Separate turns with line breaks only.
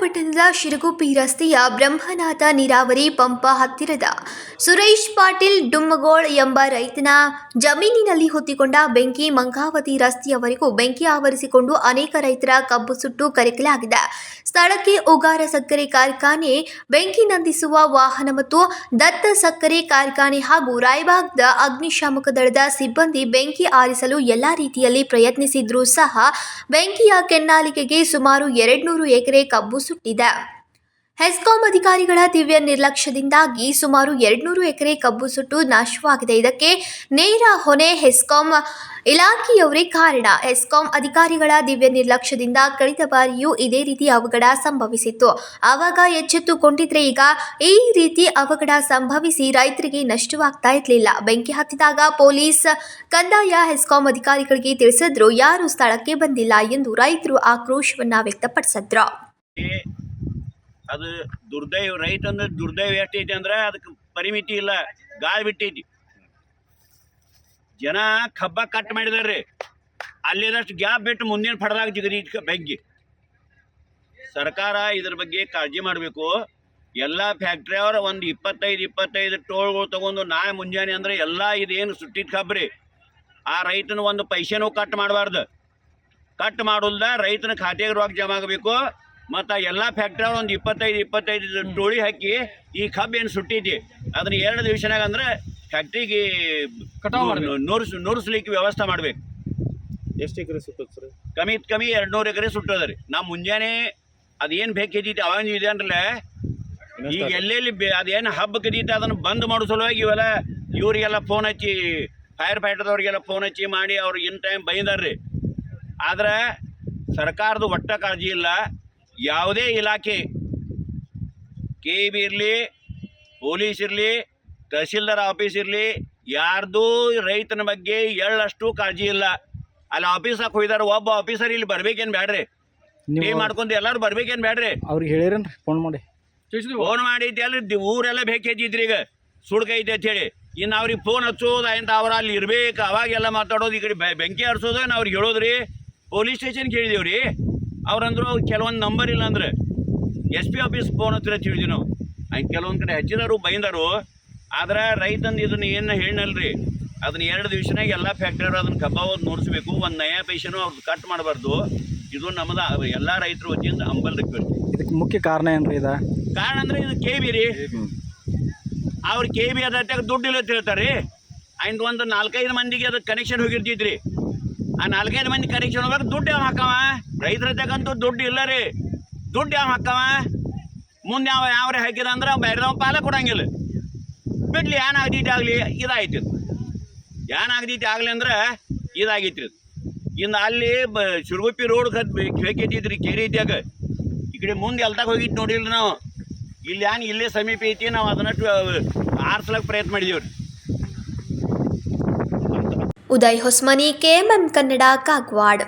ಪಟ್ಟಣದ ಶಿರಗುಪ್ಪಿ ರಸ್ತೆಯ ಬ್ರಹ್ಮನಾಥ ನೀರಾವರಿ ಪಂಪ ಹತ್ತಿರದ ಸುರೇಶ್ ಪಾಟೀಲ್ ಡುಮ್ಮಗೋಳ್ ಎಂಬ ರೈತನ ಜಮೀನಿನಲ್ಲಿ ಹೊತ್ತಿಕೊಂಡ ಬೆಂಕಿ ಮಂಗಾವತಿ ರಸ್ತೆಯವರೆಗೂ ಬೆಂಕಿ ಆವರಿಸಿಕೊಂಡು ಅನೇಕ ರೈತರ ಕಬ್ಬು ಸುಟ್ಟು ಕರಕಲಾಗಿದೆ. ಸ್ಥಳಕ್ಕೆ ಉಗಾರ ಸಕ್ಕರೆ ಕಾರ್ಖಾನೆ, ಬೆಂಕಿ ನಂದಿಸುವ ವಾಹನ ಮತ್ತು ದತ್ತ ಸಕ್ಕರೆ ಕಾರ್ಖಾನೆ ಹಾಗೂ ರಾಯಬಾಗ್ದ ಅಗ್ನಿಶಾಮಕ ದಳದ ಸಿಬ್ಬಂದಿ ಬೆಂಕಿ ಆರಿಸಲು ಎಲ್ಲಾ ರೀತಿಯಲ್ಲಿ ಪ್ರಯತ್ನಿಸಿದ್ರೂ ಸಹ ಬೆಂಕಿಯ ಕೆನ್ನಾಲಿಕೆಗೆ ಸುಮಾರು ಎರಡ್ನೂರು ಎಕರೆ ಕಬ್ಬು ಸುಟ್ಟಿದೆ. ಹೆಸ್ಕಾಂ ಅಧಿಕಾರಿಗಳ ದಿವ್ಯ ನಿರ್ಲಕ್ಷ್ಯದಿಂದಾಗಿ ಸುಮಾರು ಎರಡ್ನೂರು ಎಕರೆ ಕಬ್ಬು ಸುಟ್ಟು ನಾಶವಾಗಿದೆ. ಇದಕ್ಕೆ ನೇರ ಹೊಣೆ ಹೆಸ್ಕಾಂ ಇಲಾಖೆಯವರೇ ಕಾರಣ. ಹೆಸ್ಕಾಂ ಅಧಿಕಾರಿಗಳ ದಿವ್ಯ ನಿರ್ಲಕ್ಷ್ಯದಿಂದ ಕಳೆದ ಬಾರಿಯೂ ಇದೇ ರೀತಿ ಅವಘಡ ಸಂಭವಿಸಿತ್ತು. ಆವಾಗ ಎಚ್ಚೆತ್ತುಕೊಂಡಿದ್ರೆ ಈಗ ಈ ರೀತಿ ಅವಘಡ ಸಂಭವಿಸಿ ರೈತರಿಗೆ ನಷ್ಟವಾಗ್ತಾ ಇರಲಿಲ್ಲ. ಬೆಂಕಿ ಹತ್ತಿದಾಗ ಪೊಲೀಸ್ ಕಂದಾಯ ಹೆಸ್ಕಾಂ ಅಧಿಕಾರಿಗಳಿಗೆ ತಿಳಿಸಿದ್ರು, ಯಾರು ಸ್ಥಳಕ್ಕೆ ಬಂದಿಲ್ಲ ಎಂದು ರೈತರು ಆಕ್ರೋಶವನ್ನ ವ್ಯಕ್ತಪಡಿಸಿದ್ರು.
ಅದು ದುರ್ದೈವ ರೈತಂದ್ರೆ ದುರ್ದೈವ ಎಷ್ಟೈತಿ ಅಂದ್ರೆ ಅದಕ್ಕೆ ಪರಿಮಿತಿ ಇಲ್ಲ, ಗಾಳಿ ಬಿಟ್ಟೈತಿ. ಜನ ಕಬ್ಬ ಕಟ್ ಮಾಡಿದಾರ್ರಿ. ಅಲ್ಲಿದಷ್ಟು ಗ್ಯಾಪ್ ಬಿಟ್ಟು ಮುಂದಿನ ಪಡೆದಾಗ ಜಿಗರಿ ಬೆಗ್ಗಿ. ಸರ್ಕಾರ ಇದ್ರ ಬಗ್ಗೆ ಕಾಳಜಿ ಮಾಡಬೇಕು. ಎಲ್ಲ ಫ್ಯಾಕ್ಟ್ರಿ ಅವ್ರ ಒಂದು ಇಪ್ಪತ್ತೈದು ಇಪ್ಪತ್ತೈದು ಟೋಳ್ಗಳು ತಗೊಂಡು ನಾಳೆ ಮುಂಜಾನೆ ಅಂದ್ರೆ ಎಲ್ಲ ಇದೇನು ಸುಟ್ಟಿದ ಕಬ್ರಿ. ಆ ರೈತನ ಒಂದು ಪೈಸೆನೂ ಕಟ್ ಮಾಡಬಾರ್ದು. ಕಟ್ ಮಾಡೋಲ್ದ ರೈತನ ಖಾತೆಗೆ ರೊಕ್ಕ ಜಮಾ ಆಗಬೇಕು. ಮತ್ತು ಎಲ್ಲ ಫ್ಯಾಕ್ಟ್ರಿ ಅವ್ರು ಒಂದು ಇಪ್ಪತ್ತೈದು ಇಪ್ಪತ್ತೈದು ಟೋಳಿ ಹಾಕಿ ಈ ಕಬ್ಬು ಏನು ಸುಟ್ಟೈತಿ ಅದನ್ನ ಎರಡು ದಿವಸನಾಗ ಅಂದ್ರೆ ಫ್ಯಾಕ್ಟ್ರಿಗೆ. ನೂರ್ಸ್ ನೂರಿಸ್ಲಿಕ್ಕೆ ವ್ಯವಸ್ಥೆ ಮಾಡ್ಬೇಕು.
ಎಷ್ಟು ಎಕರೆ ಸುತ್ತದ ಸರ್?
ಕಮ್ಮಿ ಕಮ್ಮಿ ಎರಡು ನೂರು ಎಕರೆ ರೀ. ನಾ ಮುಂಜಾನೆ ಅದೇನು ಬೇಕಿದ್ದೈತಿ ಅವಾಗ ಇದೆ ಅಂದ್ರಲ್ಲ ಈಗ ಎಲ್ಲೆಲ್ಲಿ ಬೇ ಅದೇನು ಹಬ್ಬ ಕದೀತಿ ಅದನ್ನು ಬಂದ್ ಮಾಡೋ ಸಲುವಾಗಿ ಇವೆಲ್ಲ ಇವರಿಗೆಲ್ಲ ಫೋನ್ ಹಚ್ಚಿ ಫೈರ್ ಫೈಟರ್ದವ್ರಿಗೆಲ್ಲ ಫೋನ್ ಹಚ್ಚಿ ಮಾಡಿ ಅವ್ರಿಗೆ ಇನ್ ಟೈಮ್ ಬೈದಾರ್ರಿ. ಆದ್ರೆ ಸರ್ಕಾರದ ಒಟ್ಟ ಕಾಳಜಿ ಇಲ್ಲ. ಯಾವುದೇ ಇಲಾಖೆ ಕೆ ಬಿ ಇರಲಿ ಪೊಲೀಸ್ ಇರಲಿ ತಹಸೀಲ್ದಾರ್ ಆಫೀಸ್ ಇರಲಿ ಯಾರ್ದೂ ರೈತನ ಬಗ್ಗೆ ಎಳ್ಳಷ್ಟು ಕಾಳಜಿ ಇಲ್ಲ. ಅಲ್ಲಿ ಆಫೀಸಾಗ ಹೋಗಿದಾರೆ ಒಬ್ಬ ಆಫೀಸರ್ ಇಲ್ಲಿ ಬರ್ಬೇಕೇನು ಬೇಡ್ರಿ
ನೀವು
ಮಾಡ್ಕೊಂಡು ಎಲ್ಲರೂ ಬರ್ಬೇಕೇನು ಬೇಡ್ರಿ
ಅವ್ರಿಗೆ ಹೇಳಿರೇನ್ರಿ ಫೋನ್ ಮಾಡಿ.
ಫೋನ್ ಮಾಡಿದ್ದೆ ಅಲ್ಲ ದಿ- ಊರೆಲ್ಲ ಬೇಕೈತಿದ್ರಿ ಈಗ. ಸುಡ್ಕೈತೆ ಅಂತ ಹೇಳಿ. ಇನ್ನು ಅವ್ರಿಗೆ ಫೋನ್ ಹಚ್ಚೋದು ಅಂತ ಅವ್ರು ಅಲ್ಲಿ ಇರ್ಬೇಕು ಅವಾಗೆಲ್ಲ ಮಾತಾಡೋದು ಈ ಕಡೆ ಬೆಂಕಿ ಹರಿಸೋದು ಅವ್ರಿಗೆ ಹೇಳೋದ್ರಿ. ಪೊಲೀಸ್ ಸ್ಟೇಷನ್ಗೆ ಹೇಳಿದೇವ್ರಿ ಅವ್ರಂದ್ರು ಕೆಲವೊಂದು ನಂಬರ್ ಇಲ್ಲ ಅಂದ್ರೆ ಎಸ್ ಪಿ ಆಫೀಸ್ ಫೋನ್ ಹತ್ತಿರ ತಿಳಿದ್ವಿ ನಾವು ಹಂಗೆ ಕೆಲವೊಂದು ಕಡೆ ಹಚ್ಚಿದಾರು ಬೈಂದರು. ಆದ್ರೆ ರೈತಂದು ಇದನ್ನ ಏನು ಹೇಳಲ್ರಿ ಅದನ್ನ ಎರಡು ದಿವಸನಾಗ ಎಲ್ಲ ಫ್ಯಾಕ್ಟ್ರಿ ಅದನ್ನ ಕಬ್ಬ ಹೋದ್ ನೋಡಿಸ್ಬೇಕು. ಒಂದು ನಯಾ ಪೈಸೆನೂ ಅವ್ರದ್ದು ಕಟ್ ಮಾಡಬಾರ್ದು. ಇದು ನಮ್ಮದ ಎಲ್ಲ ರೈತರು ವತಿಯಿಂದ ಅಂಬಲ್ ರಿಕ್ವೆಸ್ಟ್.
ಇದಕ್ಕೆ ಮುಖ್ಯ ಕಾರಣ ಏನ್ರಿ ಇದ?
ಕಾರಣ ಅಂದ್ರೆ ಇದು ಕೆ ಬಿ ರೀ. ಅವ್ರು ಕೆ ಬಿ ಅದ ದುಡ್ಡು ಇಲ್ಲ ಅಂತ ಹೇಳ್ತಾರೆ ಆಯ್ತು ಒಂದು ನಾಲ್ಕೈದು ಮಂದಿಗೆ ಅದಕ್ಕೆ ಕನೆಕ್ಷನ್ ಹೋಗಿರ್ತೈತ್ರಿ. ಆ ನಾಲ್ಕೈದು ಮಂದಿ ಕನೆಕ್ಷನ್ ಹೋಗಕ್ಕೆ ದುಡ್ಡು ಯಾವ ಹಾಕವ? ರೈತರ ತಗಂತೂ ದುಡ್ಡು ಇಲ್ಲ ರೀ. ದುಡ್ಡು ಯಾವ ಹಾಕವ? ಮುಂದೆ ಯಾವ ಯಾವ್ರೆ ಹಾಕಿದ ಅಂದ್ರೆ ಬೇರೆದವ ಪಾಲ ಕೊಡಂಗಿಲ್ಲ. ಬಿಡ್ಲಿ ಏನ್ ಆಗಲಿ, ಇದಾಯ್ತು ಏನ್ ಆಗಲಿ ಅಂದ್ರೆ ಇದಾಗಿತ್ತು ಇನ್ನು ಅಲ್ಲಿ ಬ ಶಿರುಗುಪ್ಪಿ ರೋಡ್ ಕತ್ ಬೇಕೈತಿದ್ರಿ ಕೇರಿ ಇದ್ದಾಗ ಈ ಕಡೆ ಮುಂದೆ ಎಲ್ತಾಗ ಹೋಗಿತ್ತು ನೋಡಿಲ್ಲ ನಾವು. ಇಲ್ಲಿ ಏನು ಇಲ್ಲೇ ಸಮೀಪ ಐತಿ, ನಾವು ಅದನ್ನ ಆರ್ಸ್ಲಕ್ಕೆ ಪ್ರಯತ್ನ ಮಾಡಿದೀವ್ರಿ.
Uday Hosmani K M M Kannada Kagwad